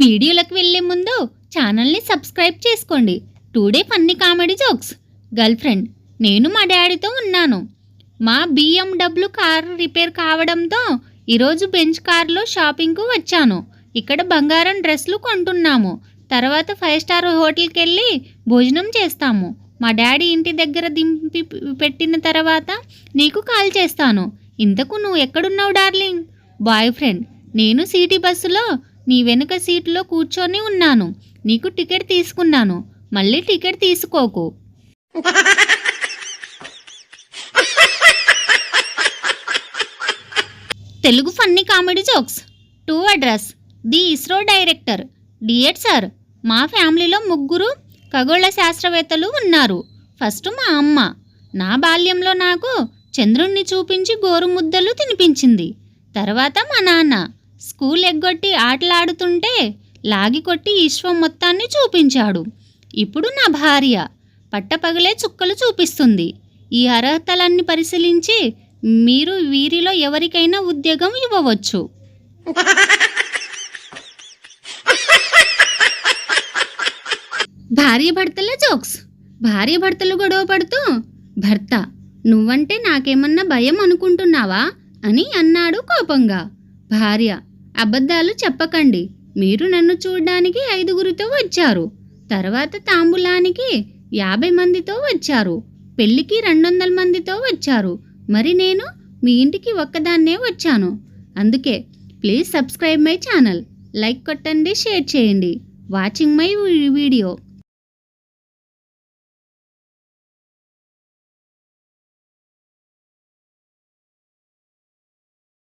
వీడియోలకు వెళ్ళే ముందు ఛానల్ని సబ్స్క్రైబ్ చేసుకోండి. Today funny comedy jokes girlfriend నేను మా డాడీతో ఉన్నాను. మా బిఎండబ్ల్యూ కార్ రిపేర్ కావడంతో ఈరోజు బెంచ్ కార్లో షాపింగ్కు వచ్చాను. ఇక్కడ బంగారం డ్రెస్లు కొంటున్నాము. తర్వాత ఫైవ్ స్టార్ హోటల్కి వెళ్ళి భోజనం చేస్తాము. మా డాడీ ఇంటి దగ్గర దింపి పెట్టిన తర్వాత నీకు కాల్ చేస్తాను. ఇంతకు నువ్వు ఎక్కడున్నావు డార్లింగ్? బాయ్ ఫ్రెండ్ నేను సిటీ బస్సులో నీ వెనుక సీట్లో కూర్చొని ఉన్నాను. నీకు టికెట్ తీసుకున్నాను. మళ్ళీ ticket తీసుకోకు. Telugu funny comedy jokes. To address. The ISRO director. D.Ed sir మా ఫ్యామిలీలో ముగ్గురు ఖగోళ శాస్త్రవేత్తలు ఉన్నారు. ఫస్ట్ మా అమ్మ. నా బాల్యంలో నాకు చంద్రుణ్ణి చూపించి గోరుముద్దలు తినిపించింది. తర్వాత మా నాన్న. స్కూల్ ఎగ్గొట్టి ఆటలాడుతుంటే లాగి కొట్టి మొత్తాన్ని చూపించాడు. ఇప్పుడు నా భార్య పట్టపగలే చుక్కలు చూపిస్తుంది. ఈ అర్హతలన్నీ పరిశీలించి మీరు వీరిలో ఎవరికైనా ఉద్యోగం ఇవ్వవచ్చు. భార్య భర్తల జోక్స్. భార్య భర్తలు గొడవ పడుతూ భర్త నువ్వంటే నాకేమన్నా భయం అనుకుంటున్నావా? అని అన్నాడు కోపంగా. భార్య అబద్ధాలు చెప్పకండి. మీరు నన్ను చూడ్డానికి ఐదుగురితో వచ్చారు. తర్వాత తాంబూలానికి యాభై మందితో వచ్చారు. పెళ్ళికి రెండు వందల మందితో వచ్చారు. మరి నేను మీ ఇంటికి ఒక్కదాన్నే వచ్చాను. అందుకే please subscribe my channel. Like కొట్టండి షేర్ చేయండి. Watching my video.